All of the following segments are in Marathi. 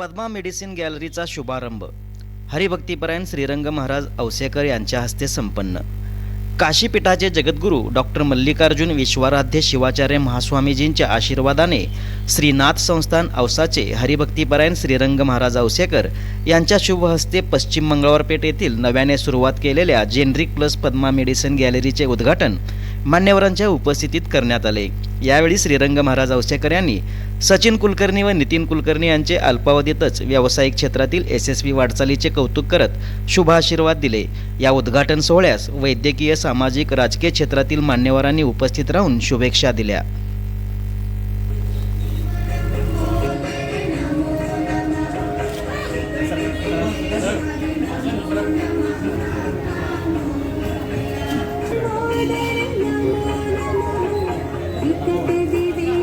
पद्मा मेडिसिन गॅलरीचा शुभारंभ. हरिभक्तीपरायण श्रीरंग महाराज औसेकर यांच्या हस्ते संपन्न. काशीपीठाचे जगद्गुरू डॉक्टर मल्लिकार्जुन विश्वाराध्य शिवाचार्य महास्वामीजींच्या आशीर्वादाने श्रीनाथ संस्थान औसाचे हरिभक्तीपरायण श्रीरंग महाराज औसेकर यांच्या शुभहस्ते पश्चिम मंगळवारपेठ येथील नव्याने सुरुवात केलेल्या जेनरिक प्लस पद्मा मेडिसिन गॅलरीचे उद्घाटन मान्यवरांच्या उपस्थितीत करण्यात आले. यावेळी श्रीरंग महाराज औसेकर यांनी सचिन कुलकर्णी व नितीन कुलकर्णी यांचे अल्पावधीतच व्यावसायिक क्षेत्रातील यशस्वी वाटचालीचे कौतुक करत शुभाशीर्वाद दिले. या उद्घाटन सोहळ्यास वैद्यकीय सामाजिक राजकीय क्षेत्रातील मान्यवरांनी उपस्थित राहून शुभेच्छा दिल्या.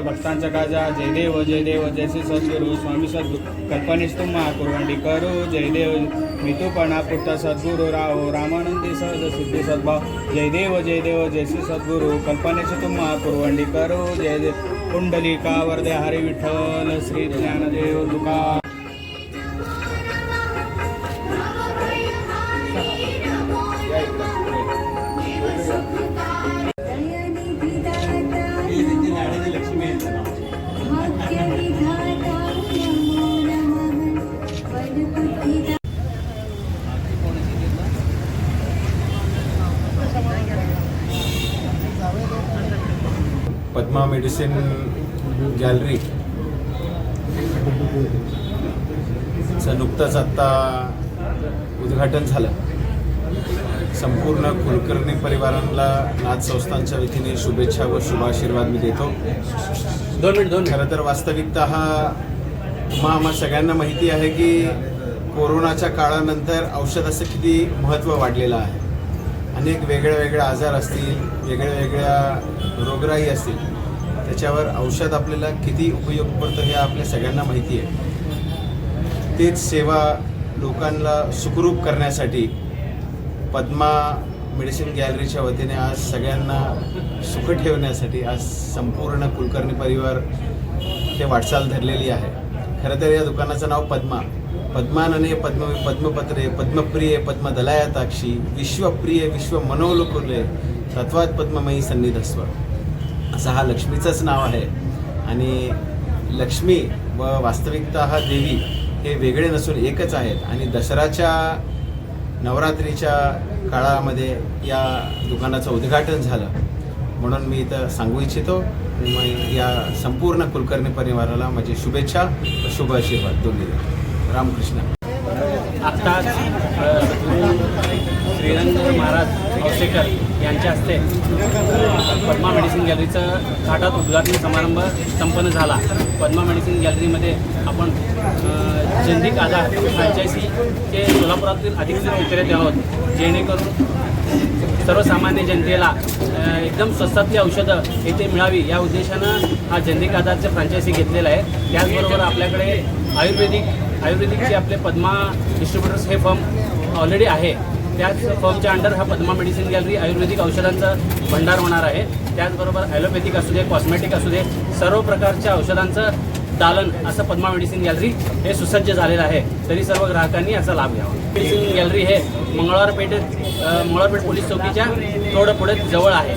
भक्तांच्या काजा जय देव जय देव जयसे सद्गुरु स्वामी सद्गुरु. कल्पनेश तुम महाकुरवंडी करू जय देव मितूपणा पुट्ट सद्गुरु राहो रामानंदी सहज सिद्धी सद्भाव. जय देव जय देव जयसे सद्गुरु कल्पनेश तुम महाकुरवंडी करू जय देव. कुंडलिका वरदे हरी विठ्ठल श्री ज्ञानदेव तुका. Padma medicine gallery. चं नुकतंच आत्ता उद्घाटन झालं. संपूर्ण कुलकर्णी परिवारांना नाथ संस्थांच्या वतीने शुभेच्छा व शुभाशीर्वाद मी देतो. दोन मिनिट दोन खरं तर वास्तविकता हा आम्हा सगळ्यांना माहिती आहे की कोरोनाच्या काळानंतर औषधाचं किती महत्त्व वाढलेलं आहे. अनेक वेगळ्या वेगळ्या आजार असतील वेगळ्या वेगळ्या रोगराई असतील. त्याच्यावर औषध आपल्याला किती उपयोग पडतं हे आपल्या सगळ्यांना माहिती आहे. तेच सेवा लोकांना सुखरूप करण्यासाठी पद्मा मेडिसिन गॅलरीच्या वतीने आज सगळ्यांना सुख ठेवण्यासाठी आज संपूर्ण कुलकर्णी परिवार हे वाटचाल धरलेली आहे. खरं तर या दुकानाचं नाव पद्मा. पद्मानने पद्म पद्मपत्रे पद्मप्रिय पद्मदलायताक्षी विश्वप्रिय विश्व मनोलोकुले तत्वात पद्ममयी सन्निधस्व. असं हा लक्ष्मीचंच नाव आहे. आणि लक्ष्मी व वास्तविकता हा देवी हे वेगळे नसून एकच आहेत. आणि दसऱ्याच्या नवरात्रीच्या काळामध्ये या दुकानाचं उद्घाटन झालं. म्हणून मी इथं सांगू इच्छितो. मग या संपूर्ण कुलकर्णी परिवाराला माझी शुभेच्छा व शुभ आशीर्वाद. दोन्ही रामकृष्ण. आत्ताच श्रीरंग महाराज औसेकर यांच्या हस्ते पद्मा मेडिसिन गॅलरीचं थाटात उद्घाटन समारंभ संपन्न झाला. पद्मा मेडिसिन गॅलरीमध्ये आपण अ, जंदिक आजार फ्रँचायसीचे सोलापुरातील अधिकृत विक्रेते आहोत. जेणेकरून सर्वसामान्य जनतेला एकदम स्वस्तातली औषधं येथे मिळावी या उद्देशानं हा जंदिक आधारचं फ्रँचायसी घेतलेला आहे. त्याचबरोबर आपल्याकडे आयुर्वेदिक आयुर्वेदिकचे आपले पद्मा डिस्ट्रीब्युटर्स हे फर्म ऑलरेडी आहे त्याच फर्मच्या अंडर हा पद्मा मेडिसिन गॅलरी आयुर्वेदिक औषधांचं भंडार होणार आहे. त्याचबरोबर ॲलोपॅथिक असू दे कॉस्मेटिक असू दे सर्व प्रकारच्या औषधांचं दालन असं पद्मा मेडिसिन गॅलरी हे सुसज्ज झालेलं आहे. तरी सर्व ग्राहकांनी याचा लाभ घ्यावा. मेडिसिन गॅलरी हे मंगळवार पेठेत मंगळवारपेठ पोलीस चौकीच्या थोडं पुढे जवळ आहे.